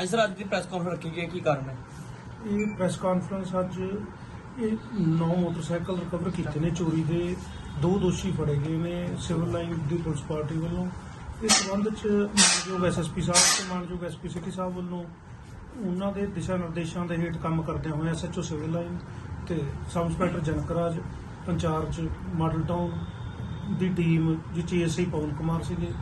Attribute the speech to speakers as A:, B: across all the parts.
A: ਅੱਜ ਸਰ, ਅੱਜ ਦੀ press conference ਰੱਖੀ ਗਈ ਹੈ, ਕੀ ਕਾਰਨ ਹੈ?
B: ਇਹ ਪ੍ਰੈਸ ਕਾਨਫਰੰਸ ਅੱਜ ਇਹ ਨੌ ਮੋਟਰਸਾਈਕਲ ਰਿਕਵਰ ਕੀਤੇ ਨੇ, ਚੋਰੀ ਦੇ। ਦੋ ਦੋਸ਼ੀ ਫੜੇ ਗਏ ਨੇ ਸਿਵਲ ਲਾਈਨ ਦੀ ਪੁਲਿਸ ਪਾਰਟੀ ਵੱਲੋਂ। ਇਸ ਸੰਬੰਧ ਚ ਮਾਨਯੋਗ ਐਸਐਸਪੀ ਸਾਹਿਬ ਤੇ ਮਾਨਯੋਗ ਐਸਪੀ ਸਿਟੀ ਸਾਹਿਬ ਵੱਲੋਂ ਉਹਨਾਂ ਦੇ ਦਿਸ਼ਾ ਨਿਰਦੇਸ਼ਾਂ ਦੇ ਹੇਠ ਕੰਮ ਕਰਦਿਆਂ ਹੋਏ ਐਸਐਚਓ ਸਿਵਲ ਲਾਈਨ ਤੇ sub inspector Janakraj incharge model town ਦੀ ਟੀਮ ਜਿਸ ਏਐਸਆਈ ਪਵਨ ਕੁਮਾਰ ਸੀਗੇ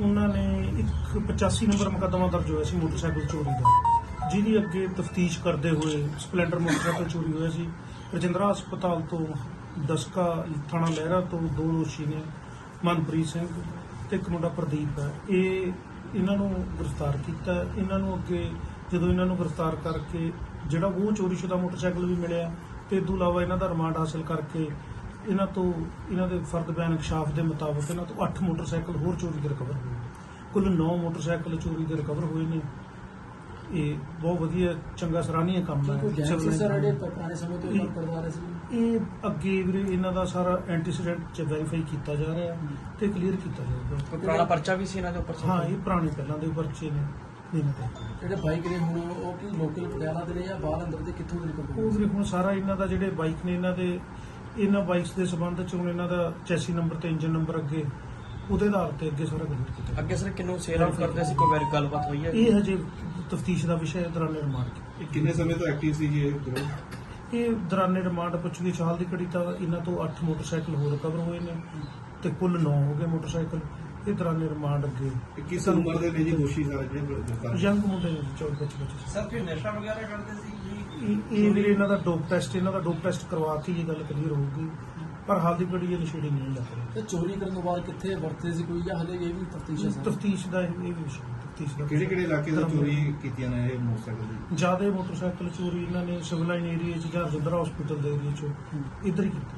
B: ਉਹਨਾਂ ਨੇ ਇੱਕ 85 ਨੰਬਰ ਮੁਕੱਦਮਾ ਦਰਜ ਹੋਇਆ ਸੀ ਮੋਟਰਸਾਈਕਲ ਚੋਰੀ ਦਾ। ਜਿਹਦੀ ਅੱਗੇ ਤਫਤੀਸ਼ ਕਰਦੇ ਹੋਏ ਸਪਲੈਂਡਰ ਮੋਟਰਸਾਈਕਲ ਚੋਰੀ ਹੋਇਆ ਸੀ। ਰਜਿੰਦਰਾ ਹਸਪਤਾਲ ਤੋਂ ਦਸਕਾ ਥਾਣਾ ਲਹਿਰਾ ਤੋਂ ਦੋ ਦੋਸ਼ੀ ਨੇ, ਮਨਪ੍ਰੀਤ ਸਿੰਘ ਤੇ ਇੱਕ ਮੁੰਡਾ ਪ੍ਰਦੀਪ ਹੈ। ਇਹ ਇਹਨਾਂ ਨੂੰ ਗ੍ਰਿਫਤਾਰ ਕੀਤਾ। ਇਹਨਾਂ ਨੂੰ ਅੱਗੇ ਜਦੋਂ ਇਹਨਾਂ ਨੂੰ ਗ੍ਰਿਫਤਾਰ ਕਰਕੇ ਜਿਹੜਾ ਉਹ ਚੋਰੀਸ਼ੁਦਾ ਮੋਟਰਸਾਈਕਲ ਵੀ ਮਿਲਿਆ, ਤੇ ਇਸ ਤੋਂ ਇਲਾਵਾ ਇਹਨਾਂ ਦਾ ਰਿਮਾਂਡ ਹਾਸਲ ਕਰਕੇ ਇਹਨਾਂ ਤੋਂ ਇਹਨਾਂ ਦੇ ਫਰਦ ਬਿਆਨ ਇਨਕਸ਼ਾਫ ਦੇ ਮੁਤਾਬਕ ਇਹਨਾਂ ਤੋਂ 8 ਮੋਟਰਸਾਈਕਲ ਹੋਰ ਚੋਰੀ ਦੇ ਰਿਕਵਰ ਹੋਏ ਕੁੱਲ 9 ਮੋਟਰਸਾਈਕਲ ਚੋਰੀ ਦੇ ਰਿਕਵਰ ਹੋਏ ਨੇ। ਇਹ ਬਹੁਤ ਵਧੀਆ ਚੰਗਾ ਸਰਾਹਨੀय ਕੰਮ ਹੈ।
C: ਪੁਰਾਣੇ ਸਮੇਂ ਤੋਂ ਕੰਮ ਕਰਵਾ ਰਹੇ ਸੀ
B: ਇਹ ਅੱਗੇ ਵੀਰੇ ਇਹਨਾਂ ਦਾ ਸਾਰਾ ਐਂਟੀਸੀਡੈਂਟ ਚ ਵੈਰੀਫਾਈ ਕੀਤਾ ਜਾ ਰਿਹਾ ਤੇ ਕਲੀਅਰ ਕੀਤਾ ਜਾਊਗਾ
A: ਪੁਰਾਣਾ ਪਰਚਾ ਵੀ ਸੀ ਇਹਨਾਂ ਦੇ ਉੱਪਰ?
B: ਹਾਂ ਇਹ ਪੁਰਾਣੇ ਪਹਿਲਾਂ ਦੇ ਪਰਚੇ ਨੇ।
C: ਜਿਹੜੇ ਬਾਈਕ ਨੇ ਹੁਣ ਉਹ ਕੀ ਲੋਕਲ ਪਟਿਆਲਾ ਦੇ ਨੇ ਜਾਂ ਬਾਹਰ ਅੰਦਰ ਦੇ ਕਿੱਥੋਂ ਦੇ ਨੇ
B: ਉਹ ਵੀਰੇ ਹੁਣ ਸਾਰਾ ਇਹਨਾਂ ਦਾ ਜਿਹੜੇ ਬਾਈਕ ਨੇ ਇਹਨਾਂ ਦੇ ਇਹਨਾਂ ਬਾਈਕਸ ਦੇ ਸੰਬੰਧ ਚ ਹੁਣ ਇਹਨਾਂ ਦਾ ਚੈਸੀ ਨੰਬਰ ਤੇ ਇੰਜਨ ਨੰਬਰ ਅੱਗੇ ਉਹਦੇ ਆਧਾਰ ਤੇ ਅੱਗੇ ਸਾਰਾ ਕਲੀਅਰ ਕੀਤਾ
A: ਅੱਗੇ ਸਰ ਕਿੰਨੂੰ ਸੇਲ ਆਊਟ ਕਰਦੇ ਸੀ? ਕੋਈ ਵੈਰੀ ਗੱਲਬਾਤ ਹੋਈ ਹੈ
B: ਇਹ ਹਜੇ ਤਫਤੀਸ਼ ਦਾ ਵਿਸ਼ਾ ਹੈ ਦੌਰਾਨੇ ਰਿਮਾਂਡ
D: ਇਹ ਕਿੰਨੇ ਸਮੇਂ ਤੋਂ ਐਕਟਿਵ ਸੀ ਜੀ ਇਹ ਗਰੁੱਪ
B: ਇਹ ਦੌਰਾਨੇ ਰਿਮਾਂਡ ਪੁੱਛਗਿੱਛ ਹਾਲ ਦੀ ਘੜੀ ਤਾਂ ਇਹਨਾਂ ਤੋਂ 8 ਮੋਟਰਸਾਈਕਲ ਹੋਰ ਰਿਕਵਰ ਹੋਏ ਨੇ ਤੇ ਕੁੱਲ 9 ਹੋ ਗਏ ਮੋਟਰਸਾਈਕਲ। ਇਹ ਦੌਰਾਨੇ ਰਿਮਾਂਡ ਅੱਗੇ।
D: ਇਹ ਕਿਸ ਉਮਰ ਦੇ ਨੇ ਜੀ ਦੋਸ਼ੀ ਸਾਰੇ ਜਿਹੜੇ ਗ੍ਰਿਫਤਾਰ
B: ਯੰਗ ਮੁੰਡੇ ਨੇ 24 25 25
E: ਸਰ ਕੋਈ ਨਸ਼ਾ ਵਗੈਰਾ ਕਰਦੇ ਸੀ ਜੀ?
B: ਇਹ ਵੀਰੇ ਇਹਨਾਂ ਦਾ ਡੋਪ ਟੈਸਟ ਇਹਨਾਂ ਦਾ ਡੋਪ ਟੈਸਟ ਕਰਵਾ ਕੇ ਇਹ ਗੱਲ ਕਲੀਅਰ ਹੋਊਗੀ। ਪਰ ਹਾਲ ਦੀ ਘੜੀ ਇਹ ਨਸ਼ੇੜੀ ਨਹੀਂ ਲੱਗ ਰਹੀ।
C: ਤੇ ਚੋਰੀ ਕਰਨ ਤੋਂ ਬਾਅਦ ਕਿੱਥੇ ਵਰਤੇ ਸੀ ਕੋਈ ਜਾਂ ਹਲੇ ਇਹ ਵੀ ਤਫਤੀਸ਼ ਹੈ
B: ਤਫਤੀਸ਼ ਦਾ ਇਹ ਵੀ ਵਿਸ਼ਾ ਤਫਤੀਸ਼ ਦਾ
D: ਕਿਹੜੇ ਕਿਹੜੇ ਇਲਾਕੇ ਤੋਂ ਚੋਰੀ ਕੀਤੀਆਂ ਨੇ ਇਹ ਮੋਟਰਸਾਈਕਲ ਦੀ?
B: ਜ਼ਿਆਦਾ ਮੋਟਰਸਾਈਕਲ ਚੋਰੀ ਇਹਨਾਂ ਨੇ ਸਿਵਲ ਲਾਈਨ ਏਰੀਆ ਚ ਜਾਂ ਰਜਿੰਦਰਾ ਹਸਪੀਟਲ ਦੇ ਏਰੀਆ ਚ ਇੱਧਰ ਹੀ ਕੀਤੀ